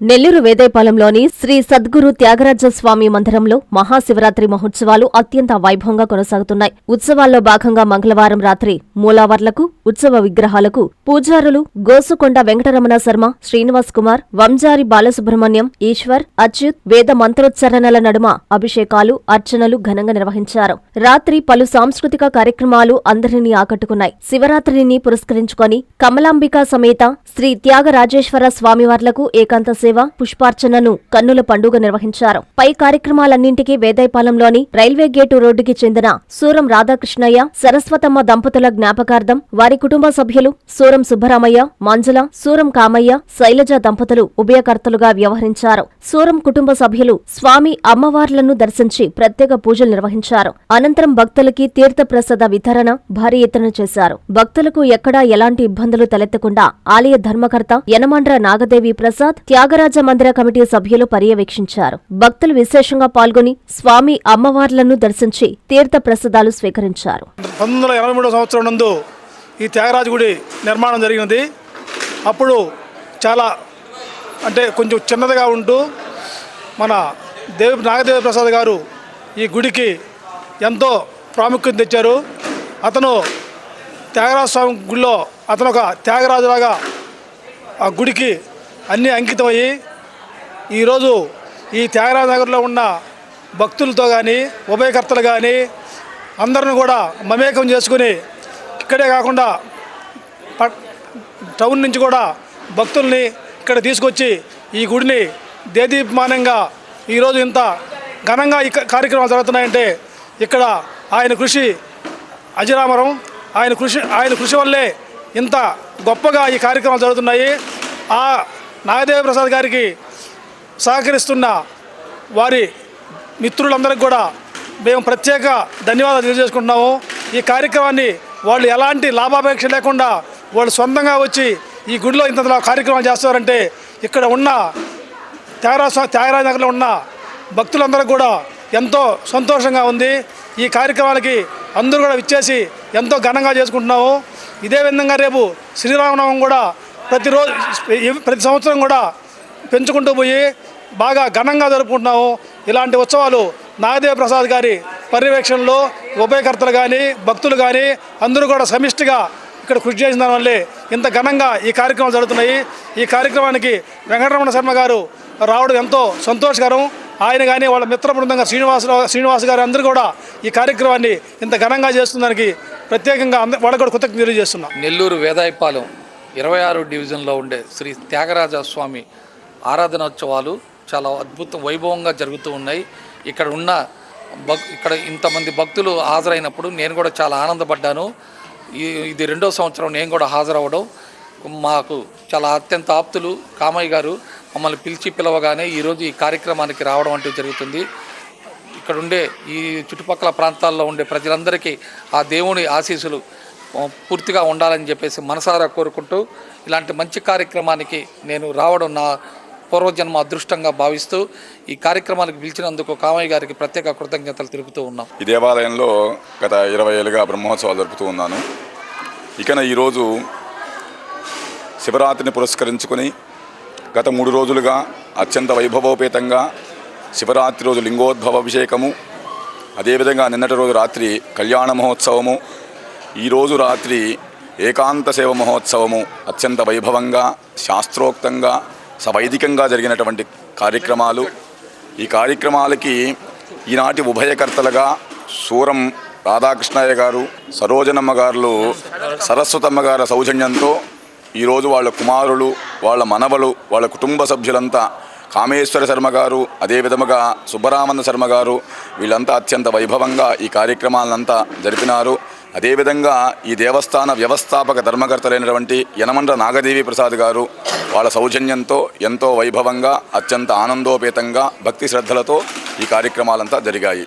నెల్లూరు వేదేపాలెంలోని శ్రీ సద్గురు త్యాగరాజ స్వామి మందిరంలో మహాశివరాత్రి మహోత్సవాలు అత్యంత వైభవంగా కొనసాగుతున్నాయి. ఉత్సవాల్లో భాగంగా మంగళవారం రాత్రి మూలావర్లకు ఉత్సవ విగ్రహాలకు పూజారులు గోసుకొండ వెంకటరమణ శర్మ శ్రీనివాస్ కుమార్ వంజారి బాలసుబ్రహ్మణ్యం ఈశ్వర్ అచ్యుత్ వేద మంత్రోచ్చరణల నడుమ అభిషేకాలు అర్చనలు ఘనంగా నిర్వహించారు. రాత్రి పలు సాంస్కృతిక కార్యక్రమాలు అందరినీ ఆకట్టుకున్నాయి. శివరాత్రిని పురస్కరించుకొని కమలాంబిక సమేత శ్రీ త్యాగరాజేశ్వర స్వామివార్లకు ఏకాంత సేవ పుష్పార్చనను కన్నుల పండుగ నిర్వహించారు. పై కార్యక్రమాలన్నింటికీ వేదాయపాలెంలోని రైల్వే గేటు రోడ్డుకి చెందిన సూరం రాధాకృష్ణయ్య సరస్వతమ్మ దంపతుల జ్ఞాపకార్థం వారి కుటుంబ సభ్యులు సూరం సుబ్బరామయ్య మంజుల సూరం కామయ్య శైలజ దంపతులు ఉభయకర్తలుగా వ్యవహరించారు. సూరం కుటుంబ సభ్యులు స్వామి అమ్మవార్లను దర్శించి ప్రత్యేక పూజలు నిర్వహించారు. అనంతరం భక్తులకి తీర్థప్రసాద వితరణ భారీ ఎత్తున చేశారు. భక్తులకు ఎక్కడా ఎలాంటి ఇబ్బందులు తలెత్తకుండా ఆలయ ధర్మకర్త యనమండ్ర నాగదేవి ప్రసాద్ త్యాగరాజ మందిర కమిటీ సభ్యులు పర్యవేక్షించారు. భక్తులు విశేషంగా పాల్గొని స్వామి అమ్మవార్లను దర్శించి తీర్థ ప్రసాదాలు స్వీకరించారు. పంతొమ్మిది వందల ఎనభై మూడవ సంవత్సరం నందు ఈ త్యాగరాజ గుడి నిర్మాణం జరిగినది. అప్పుడు చాలా అంటే కొంచెం చిన్నదిగా ఉంటూ మన దేవి నాగదేవ ప్రసాద్ గారు ఈ గుడికి ఎంతో ప్రాముఖ్యత తెచ్చారు. అతను త్యాగరాజ స్వామి గుడిలో అతను ఒక త్యాగరాజులాగా ఆ గుడికి అన్నీ అంకితమయ్యి ఈరోజు ఈ త్యాగరాజనగర్లో ఉన్న భక్తులతో కానీ ఉభయకర్తలు కానీ అందరిని కూడా మమేకం చేసుకుని ఇక్కడే కాకుండా టౌన్ నుంచి కూడా భక్తుల్ని ఇక్కడ తీసుకొచ్చి ఈ గుడిని దేదీప్మానంగా ఈరోజు ఇంత ఘనంగా ఈ కార్యక్రమాలు జరుగుతున్నాయంటే ఇక్కడ ఆయన కృషి అజరామరం. ఆయన కృషి ఆయన కృషి వల్లే ఇంత గొప్పగా ఈ కార్యక్రమాలు జరుగుతున్నాయి. ఆ నాగదేవ ప్రసాద్ గారికి సహకరిస్తున్న వారి మిత్రులందరికీ కూడా మేము ప్రత్యేక ధన్యవాదాలు తెలియజేసుకుంటున్నాము. ఈ కార్యక్రమాన్ని వాళ్ళు ఎలాంటి లాభాపేక్ష లేకుండా వాళ్ళు సొంతంగా వచ్చి ఈ గుడిలో ఇంత కార్యక్రమాలు చేస్తారంటే ఇక్కడ ఉన్న త్యాగరాజ త్యాగరాజ నగర్లో ఉన్న భక్తులందరూ కూడా ఎంతో సంతోషంగా ఉంది. ఈ కార్యక్రమాలకి అందరూ కూడా విచ్చేసి ఎంతో ఘనంగా చేసుకుంటున్నాము. ఇదే విధంగా రేపు శ్రీరామనవం కూడా ప్రతిరోజు ప్రతి సంవత్సరం కూడా పెంచుకుంటూ పోయి బాగా ఘనంగా జరుపుకుంటున్నాము. ఇలాంటి ఉత్సవాలు నాగదేవ ప్రసాద్ గారి పర్యవేక్షణలో ఉభయకర్తలు కానీ భక్తులు కానీ అందరూ కూడా సమిష్టిగా ఇక్కడ కృషి చేసిన దానివల్లే ఇంత ఘనంగా ఈ కార్యక్రమాలు జరుగుతున్నాయి. ఈ కార్యక్రమానికి వెంకటరమణ శర్మ గారు రావడం ఎంతో సంతోషకరం. ఆయన కానీ వాళ్ళ మిత్ర బృందంగా శ్రీనివాసరావు శ్రీనివాస్ గారు అందరూ కూడా ఈ కార్యక్రమాన్ని ఇంత ఘనంగా చేస్తున్నందుకు ప్రత్యేకంగా అంద వాళ్ళకు కూడా కృతజ్ఞతలు చేస్తున్నాం నెల్లూరు వేదాయపాలెం ఇరవై ఆరు డివిజన్లో ఉండే శ్రీ త్యాగరాజ స్వామి ఆరాధనోత్సవాలు చాలా అద్భుత వైభవంగా జరుగుతూ ఉన్నాయి. ఇక్కడ ఉన్న భక్ ఇక్కడ ఇంతమంది భక్తులు హాజరైనప్పుడు నేను కూడా చాలా ఆనందపడ్డాను. ఈ- ఇది రెండో సంవత్సరం నేను కూడా హాజరవ్వడం. మాకు చాలా అత్యంత ఆప్తులు కామయ్య గారు మమ్మల్ని పిలిచి పిలవగానే ఈరోజు ఈ కార్యక్రమానికి రావడం అంటూ జరుగుతుంది. ఇక్కడ ఉండే ఈ చుట్టుపక్కల ప్రాంతాల్లో ఉండే ప్రజలందరికీ ఆ దేవుని ఆశీస్సులు పూర్తిగా ఉండాలని చెప్పేసి మనసారా కోరుకుంటూ ఇలాంటి మంచి కార్యక్రమానికి నేను రావడం నా పూర్వజన్మ అదృష్టంగా భావిస్తూ ఈ కార్యక్రమానికి పిలిచినందుకు కామయ్య గారికి ప్రత్యేక కృతజ్ఞతలు తెలుపుతూ ఉన్నాం. ఈ దేవాలయంలో గత ఇరవై ఏళ్ళుగా బ్రహ్మోత్సవాలు జరుపుతూ ఉన్నాను. ఇకన ఈరోజు శివరాత్రిని పురస్కరించుకొని గత మూడు రోజులుగా అత్యంత వైభవోపేతంగా శివరాత్రి రోజు లింగోద్భవ అభిషేకము అదేవిధంగా నిన్నటి రోజు రాత్రి కళ్యాణ మహోత్సవము ఈరోజు రాత్రి ఏకాంత సేవ మహోత్సవము అత్యంత వైభవంగా శాస్త్రోక్తంగా సవైదికంగా జరిగినటువంటి కార్యక్రమాలు. ఈ కార్యక్రమాలకి ఈనాటి ఉభయకర్తలుగా సూరం రాధాకృష్ణయ్య గారు సరోజనమ్మ గారు సరస్వతమ్మ గారి సౌజన్యంతో ఈరోజు వాళ్ళ కుమారులు వాళ్ళ మనవలు వాళ్ళ కుటుంబ సభ్యులంతా కామేశ్వర శర్మ గారు అదే విధముగా శర్మ గారు వీళ్ళంతా అత్యంత వైభవంగా ఈ కార్యక్రమాలంతా జరిపినారు. అదేవిధంగా ఈ దేవస్థాన వ్యవస్థాపక ధర్మకర్తలైనటువంటి యనమండ్ర నాగదేవి ప్రసాద్ గారు వాళ్ళ సౌజన్యంతో ఎంతో వైభవంగా అత్యంత ఆనందోపేతంగా భక్తి శ్రద్ధలతో ఈ కార్యక్రమాలంతా జరిగాయి.